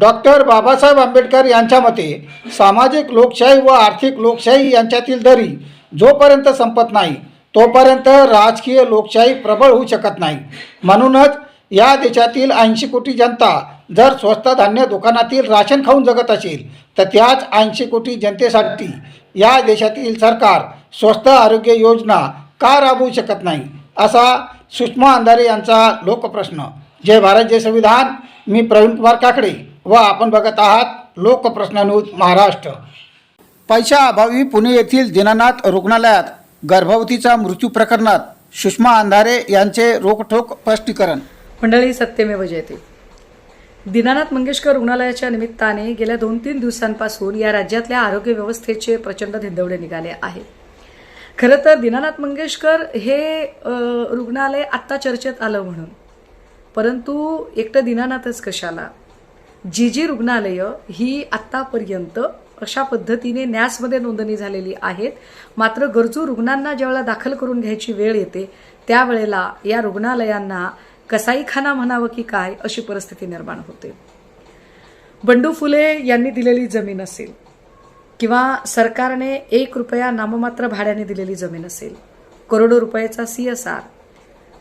Doctor Babasaheb Ambedkar यांच्या मते सामाजिक लोकशाही व आर्थिक लोकशाही यांच्यातील दरी जोपर्यंत संपत नाही तोपर्यंत राजकीय लोकशाही प्रबळ होऊ शकत नाही. म्हणूनच या देशातील ऐंशी कोटी जनता जर स्वस्त धान्य दुकानातील राशन खाऊन जगत असेल तर त्याच ऐंशी कोटी जनतेसाठी या देशातील सरकार स्वस्त आरोग्य योजना का राबवू शकत नाही असा सुषमा अंधारे यांचा लोकप्रश्न. जय भारत जय संविधान. मी प्रवीण कुमार काकडे. व आपण बघत आहात लोकप्रश्न न्यूज महाराष्ट्र. पैशाअभावी पुणे येथील दीनानाथ रुग्णालयात गर्भवतीचा मृत्यू प्रकरणात सुषमा अंधारे यांचे रोखठोक स्पष्टीकरण. मंडळी सत्यमेव जयते. दीनानाथ मंगेशकर रुग्णालयाच्या निमित्ताने गेल्या दोन तीन दिवसांपासून या राज्यातल्या आरोग्य व्यवस्थेचे प्रचंड धिंदवडे निघाले आहे खरं तर दीनानाथ मंगेशकर हे रुग्णालय आत्ता चर्चेत आलं म्हणून. परंतु एकटं दीनानाथच कशाला? जी जी रुग्णालयं ही आत्तापर्यंत अशा पद्धतीने न्यासमध्ये नोंदणी झालेली आहेत. मात्र गरजू रुग्णांना ज्यावेळेला दाखल करून घ्यायची वेळ येते त्यावेळेला या रुग्णालयांना कसाईखाना म्हणावं की काय अशी परिस्थिती निर्माण होते. बंडू फुले यांनी दिलेली जमीन असेल किंवा सरकारने एक रुपया नाममात्र भाड्याने दिलेली जमीन असेल करोडो रुपयाचा सी एस आर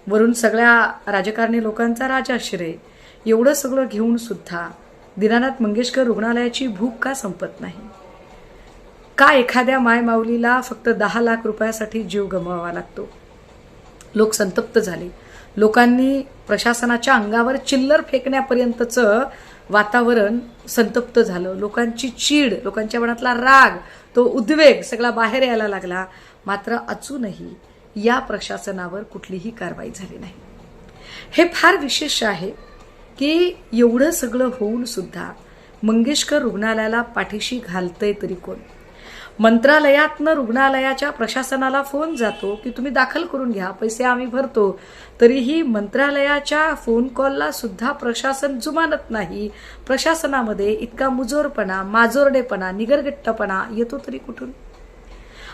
वरून सगळ्या राजकारणी लोकांचा राजाश्रय एवढं सगळं घेऊन सुद्धा दीनानाथ मंगेशकर रुग्णालयाची भूक का संपत नाही? का एखाद्या मायमाऊलीला फक्त दहा लाख रुपयासाठी जीव गमवावा लागतो? लोक संतप्त झाले. लोकांनी प्रशासनाच्या अंगावर चिल्लर फेकण्यापर्यंतचं वातावरण संतप्त झालं. लोकांची चीड लोकांच्या मनातला राग तो उद्वेग सगळा बाहेर यायला लागला. मात्र अजूनही या प्रशासनावर कुठलीही कारवाई झाली नाही. हे फार विशेष आहे. की एवढं सगळं होऊन सुद्धा मंगेशकर रुग्णालयाला पाठीशी घालतंय तरी कोण? मंत्रालयातनं रुग्णालयाच्या प्रशासनाला फोन जातो की तुम्ही दाखल करून घ्या पैसे आम्ही भरतो. तरीही मंत्रालयाच्या फोन कॉलला सुद्धा प्रशासन जुमानत नाही. प्रशासनामध्ये इतका मुजोरपणा माजोरडेपणा निगरगट्टपणा येतो तरी कुठून?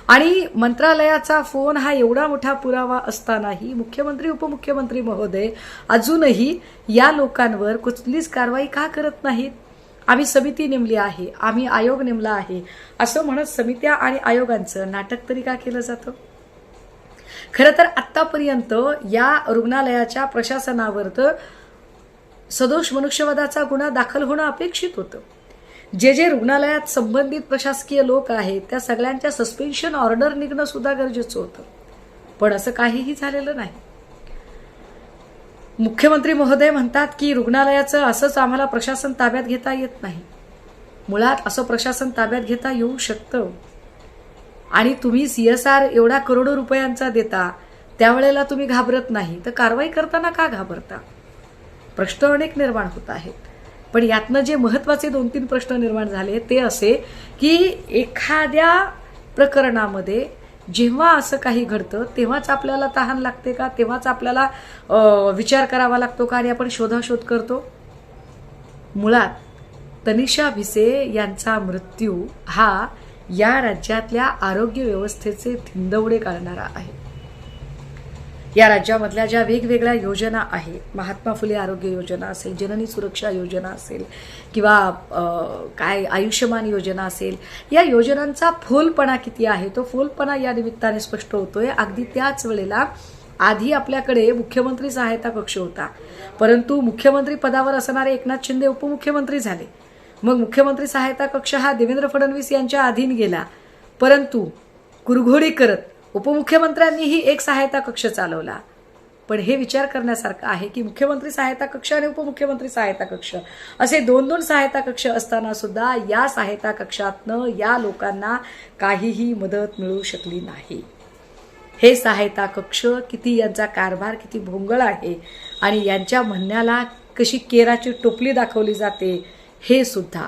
आणि मंत्रालयाचा फोन हा एवढा मोठा पुरावा असतानाही मुख्यमंत्री उपमुख्यमंत्री महोदय अजूनही या लोकांवर कुठलीच कारवाई का करत नाहीत? आम्ही समिती नेमली आहे आम्ही आयोग नेमला आहे असं म्हणत समित्या आणि आयोगांचं नाटक तरी का केलं जातं? खरं तर आत्तापर्यंत या रुग्णालयाच्या प्रशासनावर तर सदोष मनुष्यवधाचा गुन्हा दाखल होणं अपेक्षित होतं. जे जे रुग्णालयात संबंधित प्रशासकीय लोक आहेत त्या सगळ्यांच्या सस्पेन्शन ऑर्डर निघणं सुद्धा गरजेचं होतं. पण असं काहीही झालेलं नाही. मुख्यमंत्री महोदय म्हणतात की रुग्णालयाचं असंच आम्हाला प्रशासन ताब्यात घेता येत नाही. मुळात असं प्रशासन ताब्यात घेता येऊ शकतं. आणि तुम्ही सी एस आर एवढा करोडो रुपयांचा देता त्यावेळेला तुम्ही घाबरत नाही. तर कारवाई करताना का घाबरता? प्रश्न अनेक निर्माण होत आहेत. पण यातनं जे महत्त्वाचे दोन तीन प्रश्न निर्माण झाले ते असे की एखाद्या प्रकरणामध्ये जेव्हा असं काही घडतं तेव्हाच आपल्याला तहान लागते का? तेव्हाच आपल्याला विचार करावा लागतो का? आणि आपण शोधाशोध करतो? मुळात तनिषा भिसे यांचा मृत्यू हा या राज्यातल्या आरोग्य व्यवस्थेचे धिंदवडे काढणारा आहे. या राज्यामधल्या ज्या वेगवेगळ्या योजना आहेत महात्मा फुले आरोग्य योजना असेल जननी सुरक्षा योजना असेल किंवा काय आयुष्यमान योजना असेल या योजनांचा फोलपणा किती आहे? तो फोलपणा या निमित्ताने स्पष्ट होतोय. अगदी त्याच वेळेला आधी आपल्याकडे मुख्यमंत्री सहायता कक्ष होता. परंतु मुख्यमंत्री पदावर असणारे एकनाथ शिंदे उपमुख्यमंत्री झाले. मग मुख्यमंत्री सहायता कक्ष हा देवेंद्र फडणवीस यांच्या अधीन गेला. परंतु कुरघोडी करत उपमुख्यमंत्र्यांनीही एक सहायता कक्ष चालवला. पण हे विचार करण्यासारखं आहे की मुख्यमंत्री सहायता कक्ष आणि उपमुख्यमंत्री सहायता कक्ष असे दोन दोन सहायता कक्ष असताना सुद्धा या सहायता कक्षातनं या लोकांना काहीही मदत मिळू शकली नाही. हे सहायता कक्ष किती यांचा कारभार किती भोंगळ आहे आणि यांच्या म्हणण्याला कशी केराची टोपली दाखवली जाते हे सुद्धा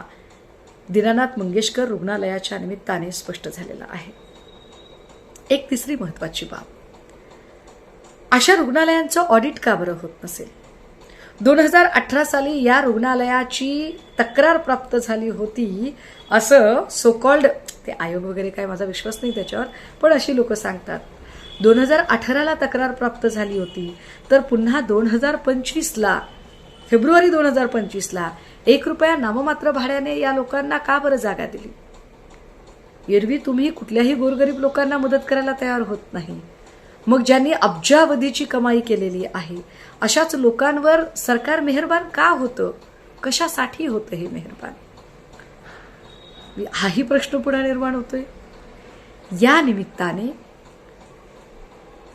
दीनानाथ मंगेशकर रुग्णालयाच्या निमित्ताने स्पष्ट झालेलं आहे. एक तिसरी महत्वाची बाब. अशा रुग्णालयांचं ऑडिट का बरं होत नसेल? दोन हजार अठरा साली या रुग्णालयाची तक्रार प्राप्त झाली होती असं सोकॉल्ड ते आयोग वगैरे काय माझा विश्वास नाही त्याच्यावर पण अशी लोक सांगतात. दोन हजार अठराला तक्रार प्राप्त झाली होती तर पुन्हा दोन हजार पंचवीसला फेब्रुवारी दोन हजार पंचवीसला एक रुपया नाममात्र भाड्याने या लोकांना का बरं जागा दिली? एरवी तुम्ही कुठल्याही गोरगरीब लोकांना मदत करायला तयार होत नाही. मग ज्यांनी अब्जावधीची कमाई केलेली आहे अशाच लोकांवर सरकार मेहरबान का होतं? कशासाठी होतं हे मेहरबान? हाही प्रश्न पुन्हा निर्माण होतोय. या निमित्ताने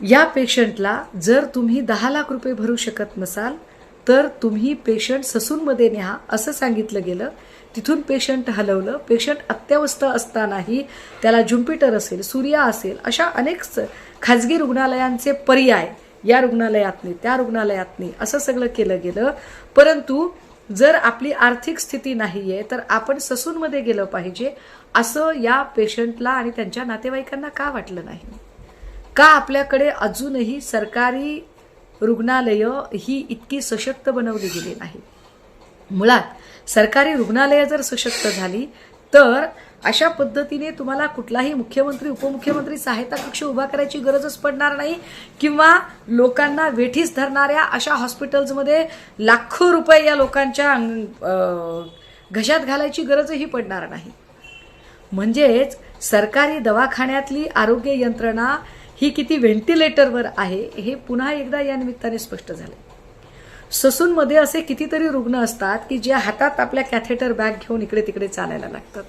या पेशंटला जर तुम्ही दहा लाख रुपये भरू शकत नसाल तर तुम्ही पेशंट ससूनमध्ये न्या असं सांगितलं गेलं. तिथून पेशंट हलवलं. पेशंट अत्यवस्थ असतानाही त्याला ज्युपिटर असेल सूर्या असेल अशा अनेक स- खाजगी रुग्णालयांचे पर्याय या रुग्णालयातनी त्या रुग्णालयातनी असं सगळं केलं गेलं. परंतु जर आपली आर्थिक स्थिती नाही आहे तर आपण ससूनमध्ये गेलं पाहिजे. असं या पेशंटला आणि त्यांच्या नातेवाईकांना का वाटलं नाही? का आपल्याकडे अजूनही सरकारी रुग्णालयं ही इतकी सशक्त बनवली गेली नाही मुळात सरकारी रुग्णालयं जर सशक्त झाली तर अशा पद्धतीने तुम्हाला कुठलाही मुख्यमंत्री उपमुख्यमंत्री सहायता कक्ष उभा करायची गरजच पडणार नाही किंवा लोकांना वेठीस धरणाऱ्या अशा हॉस्पिटल्समध्ये लाखो रुपये या लोकांच्या अंग- घशात घालायची गरजही पडणार नाही. म्हणजेच सरकारी दवाखान्यातली आरोग्य यंत्रणा ही किती व्हेंटिलेटरवर आहे हे पुन्हा एकदा या निमित्ताने स्पष्ट झालं ससूनमध्ये असे कितीतरी रुग्ण असतात की ज्या हातात आपल्या कॅथेटर बॅग घेऊन इकडे तिकडे चालायला लागतात.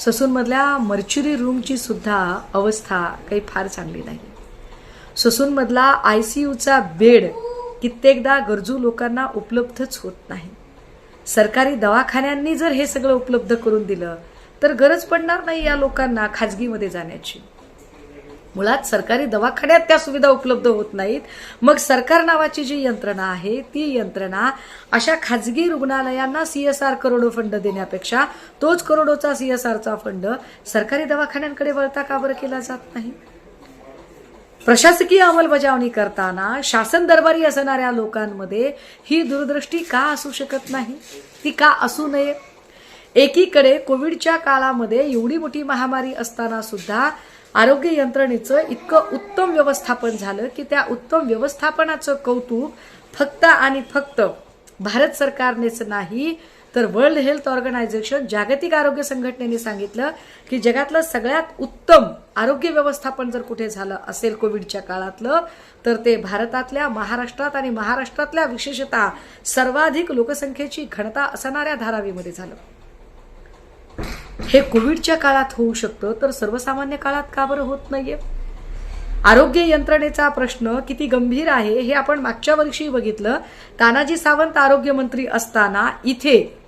ससूनमधल्या मर्च्युरी रूमची सुद्धा अवस्था काही फार चांगली नाही. ससूनमधला आय सी यूचा बेड कित्येकदा गरजू लोकांना उपलब्धच होत नाही. सरकारी दवाखान्यांनी जर हे सगळं उपलब्ध करून दिलं तर गरज पडणार नाही या लोकांना खाजगीमध्ये जाण्याची. मुळात सरकारी दवाखान्यात त्या सुविधा उपलब्ध होत नाहीत. मग सरकार नावाची जी यंत्रणा आहे ती यंत्रणा अशा खाजगी रुग्णालयांना सीएसआर करोडो फंड देण्यापेक्षा तोच करोडोचा सीएसआरचा फंड सरकारी दवाखान्यांकडे वळता का बरं केला जात नाही? प्रशासकीय अंमलबजावणी करताना शासन दरबारी असणाऱ्या लोकांमध्ये ही दूरदृष्टी का असू शकत नाही? ती का असू नये? एकीकडे कोविडच्या काळामध्ये एवढी मोठी महामारी असताना सुद्धा आरोग्य यंत्रणेचं इतकं उत्तम व्यवस्थापन झालं की त्या उत्तम व्यवस्थापनाचं कौतुक फक्त आणि फक्त भारत सरकारनेच नाही तर वर्ल्ड हेल्थ ऑर्गनायझेशन जागतिक आरोग्य संघटनेने सांगितलं की जगातलं सगळ्यात उत्तम आरोग्य व्यवस्थापन जर कुठे झालं असेल कोविडच्या काळातलं तर ते भारतातल्या महाराष्ट्रात आणि महाराष्ट्रातल्या विशेषतः सर्वाधिक लोकसंख्येची घनता असणाऱ्या धारावीमध्ये झालं. हे कोविडच्या काळात होऊ शकतं तर सर्वसामान्य काळात का बरं होत नाहीये? आरोग्य यंत्रणेचा प्रश्न किती गंभीर आहे हे आपण मागच्या वर्षी बघितलं. तानाजी सावंत आरोग्यमंत्री असताना इथे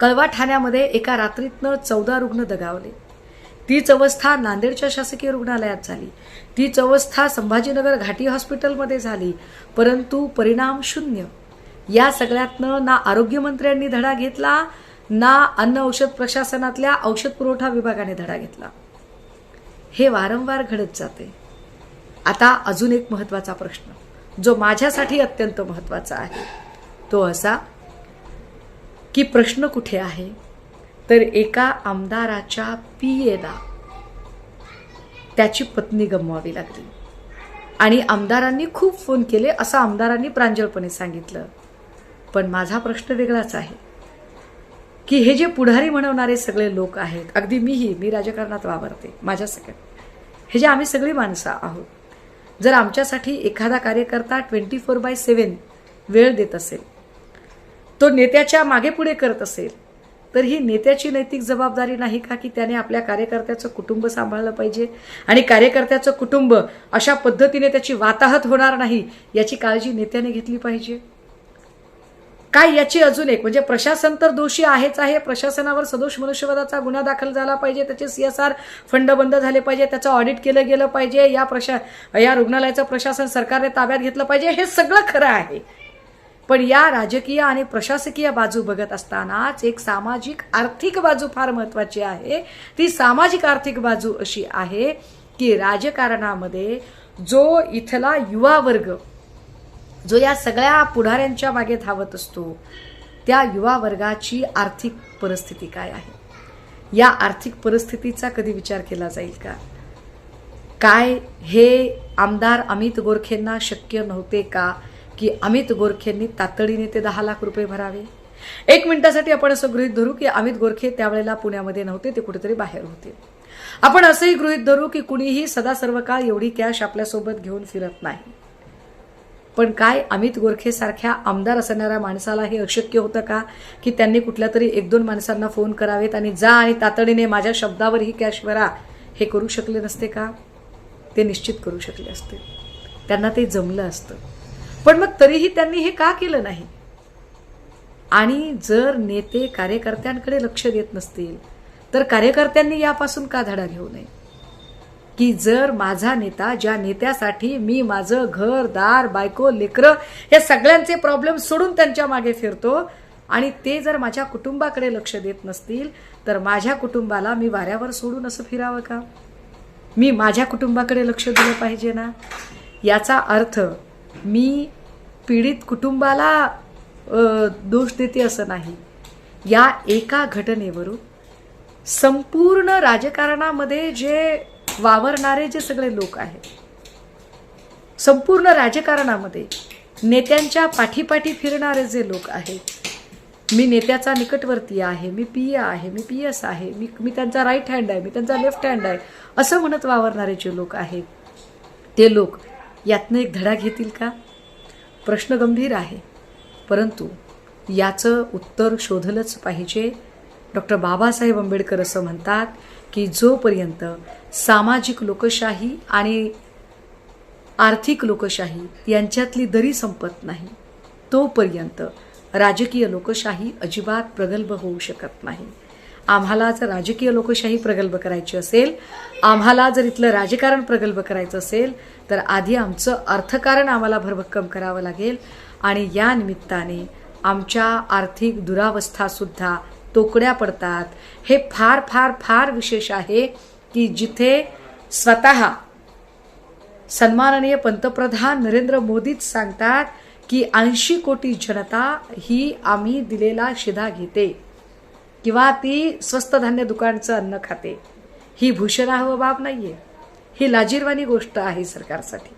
कळवा ठाण्यामध्ये एका रात्रीतनं चौदा रुग्ण दगावले. तीच अवस्था नांदेडच्या शासकीय रुग्णालयात झाली. तीच अवस्था संभाजीनगर घाटी हॉस्पिटलमध्ये झाली. परंतु परिणाम शून्य. या सगळ्यातनं ना आरोग्यमंत्र्यांनी धडा घेतला ना अन्न औषध प्रशासनातल्या औषध पुरवठा विभागाने धडा घेतला. हे वारंवार घडत जाते. आता अजून एक महत्त्वाचा प्रश्न जो माझ्यासाठी अत्यंत महत्त्वाचा आहे. तो असा की प्रश्न कुठे आहे? तर एका आमदाराच्या पीएला त्याची पत्नी गमवावी लागली. आणि आमदारांनी खूप फोन केले असं आमदारांनी प्रांजळपणे सांगितलं. पण माझा प्रश्न वेगळाच आहे. की हे जे पुढारी म्हणवणारे सगळे लोक आहेत अगदी मीही मी राजकारणात वावरते माझ्या सगळ्या हे जे आम्ही सगळी माणसं आहोत जर आमच्यासाठी एखादा कार्यकर्ता ट्वेंटी फोर बाय सेवन वेळ देत असेल तो नेत्याच्या मागे पुढे करत असेल तर ही नेत्याची नैतिक जबाबदारी नाही का की त्याने आपल्या कार्यकर्त्याचं कुटुंब सांभाळलं पाहिजे? आणि कार्यकर्त्याचं कुटुंब अशा पद्धतीने त्याची वाताहत होणार नाही याची काळजी नेत्याने घेतली पाहिजे? काय याची अजून एक? म्हणजे प्रशासन तर दोषी आहेच आहे. प्रशासनावर सदोष मनुष्यवधाचा गुन्हा दाखल झाला पाहिजे. त्याचे सीएसआर फंड बंद झाले पाहिजे. त्याचं ऑडिट केलं गेलं पाहिजे. या प्रशा या रुग्णालयाचं प्रशासन सरकारने ताब्यात घेतलं पाहिजे. हे सगळं खरं आहे. पण या राजकीय आणि प्रशासकीय बाजू बघत असतानाच एक सामाजिक आर्थिक बाजू फार महत्वाची आहे. ती सामाजिक आर्थिक बाजू अशी आहे की राजकारणामध्ये जो इथला युवा वर्ग जो या सगळ्या पुढाऱ्यांच्या मागे धावत असतो त्या युवा वर्गाची आर्थिक परिस्थिती काय आहे? या आर्थिक परिस्थितीचा कधी विचार केला जाईल का? काय हे आमदार अमित गोरखेंना शक्य नव्हते का की अमित गोरखेंनी तातडीने ते दहा लाख रुपये भरावे? एक मिनिटासाठी आपण असं गृहित धरू की अमित गोरखे त्यावेळेला पुण्यामध्ये नव्हते ते कुठेतरी बाहेर होते. आपण असंही गृहित धरू की कुणीही सदा सर्व काळ एवढी कॅश आपल्यासोबत घेऊन फिरत नाही. पण काय अमित गोरखेसारख्या आमदार असणाऱ्या माणसाला हे अशक्य होतं का? की त्यांनी कुठल्या तरी एक दोन माणसांना फोन करावेत आणि जा आणि तातडीने माझ्या शब्दावर ही कॅश भरा. हे करू शकले नसते का? ते निश्चित करू शकले असते. त्यांना ते जमलं असतं. पण मग तरीही त्यांनी हे का केलं नाही? आणि जर नेते कार्यकर्त्यांकडे लक्ष देत नसतील तर कार्यकर्त्यांनी यापासून का धडा घेऊ नये? की जर माझा नेता ज्या नेत्यासाठी मी माझं घर दार बायको लेकरं या सगळ्यांचे प्रॉब्लेम सोडून त्यांच्या मागे फिरतो आणि ते जर माझ्या कुटुंबाकडे लक्ष देत नसतील तर माझ्या कुटुंबाला मी वाऱ्यावर सोडून असं फिरावं का? मी माझ्या कुटुंबाकडे लक्ष दिलं पाहिजे ना? याचा अर्थ मी पीडित कुटुंबाला दोष देते असं नाही. या एका घटनेवरून संपूर्ण राजकारणामध्ये जे वावरणारे जे सगळे लोक आहेत संपूर्ण राजकारणामध्ये नेत्यांच्या पाठीपाठी फिरणारे जे लोक आहेत मी नेत्याचा निकटवर्ती आहे मी पी ए आहे मी पी एस आहे मी मी त्यांचा राईट हँड आहे मी त्यांचा लेफ्ट हँड आहे असं म्हणत वावरणारे जे लोक आहेत ते लोक यातनं एक धडा घेतील का? प्रश्न गंभीर आहे परंतु याचं उत्तर शोधलंच पाहिजे. डॉक्टर बाबासाहेब आंबेडकर असं म्हणतात की जोपर्यंत सामाजिक लोकशाही आणि आर्थिक लोकशाही यांच्यातली दरी संपत नाही तोपर्यंत राजकीय लोकशाही अजिबात प्रगल्भ होऊ शकत नाही. आम्हाला जर राजकीय लोकशाही प्रगल्भ करायची असेल आम्हाला जर इथलं राजकारण प्रगल्भ करायचं असेल तर आधी आमचं अर्थकारण आम्हाला भरभक्कम करावं लागेल आणि या निमित्ताने आमच्या आर्थिक दुरावस्थासुद्धा तोकड्या पडतात. हे फार फार फार विशेष आहे की जिथे स्वतः सन्माननीय पंतप्रधान नरेंद्र मोदीच सांगतात की ऐंशी कोटी जनता ही आम्ही दिलेला शिधा घेते किंवा ती स्वस्त धान्य दुकानचं अन्न खाते. ही भूषणार्ह बाब आहे ही लाजीरवाणी गोष्ट आहे सरकारसाठी.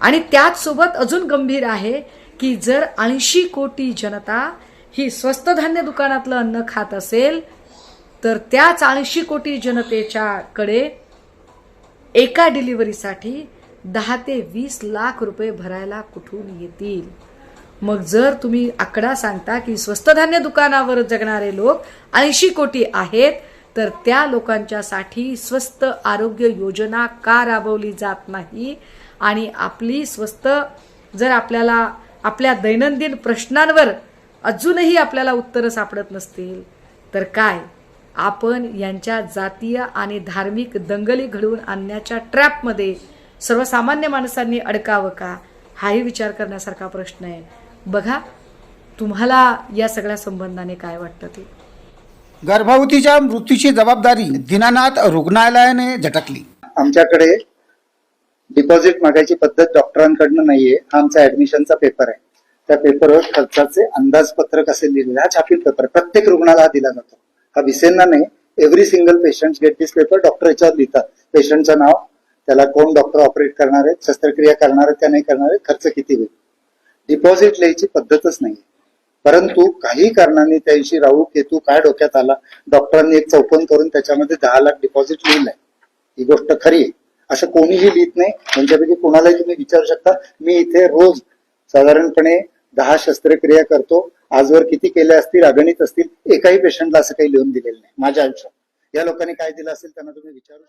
आणि त्याचसोबत अजून गंभीर आहे की जर ऐंशी कोटी जनता ही स्वस्त धान्य दुकानातलं अन्न खात असेल तर त्याच ऐंशी कोटी जनतेच्याकडे एका डिलिव्हरीसाठी दहा ते वीस लाख रुपये भरायला कुठून येतील? मग जर तुम्ही आकडा सांगता की स्वस्त धान्य दुकानावर जगणारे लोक ऐंशी कोटी आहेत तर त्या लोकांच्यासाठी स्वस्त आरोग्य योजना का राबवली जात नाही? आणि आपली स्वस्त जर आपल्याला आपल्या दैनंदिन प्रश्नांवर अजूनही आपल्याला उत्तरं सापडत नसतील. तर काय? आपण यांच्या जातीय आणि धार्मिक दंगली घडवून आणण्याच्या ट्रॅपमध्ये सर्वसामान्य माणसांनी अडकावं का? हाही विचार करण्यासारखा प्रश्न आहे. बघा तुम्हाला या सगळ्या संबंधाने काय वाटतं ते? गर्भवतीच्या मृत्यूची जबाबदारी दीनानाथ रुग्णालयाने झटकली. आमच्याकडे डिपॉझिट मागायची पद्धत डॉक्टरांकडनं नाहीये. हा आमचा ऍडमिशनचा पेपर आहे. त्या पेपरवर खर्चाचे अंदाजपत्रक असे लिहिलेले हा छापील पेपर प्रत्येक रुग्णाला हा दिला जातो. हा विसेंना नाही every single patient get this paper doctor याच्यावर लिहितात. पेशंटचं नाव त्याला कोण डॉक्टर ऑपरेट करणार आहेत शस्त्रक्रिया करणार आहेत त्या नाही करणार आहेत खर्च किती होईल? डिपॉझिट लिहायची पद्धतच नाही. परंतु काही कारणाने त्याविषयी राहू केतू काय डोक्यात आला डॉक्टरांनी एक चौपन करून त्याच्यामध्ये दहा लाख डिपॉझिट लिहिलंय. ही गोष्ट खरी आहे. असं कोणीही लिहित नाही. म्हणजे त्यांच्यापैकी कोणालाही तुम्ही विचारू शकता मी इथे रोज साधारणपणे दहा शस्त्रक्रिया करतो. आजवर किती केल्या असतील अगणित असतील एकाही पेशंटला असं काही लिहून दिलेलं नाही. माझ्या आयुष्यात. या लोकांनी काय दिलं असेल त्यांना तुम्ही विचारू शकता.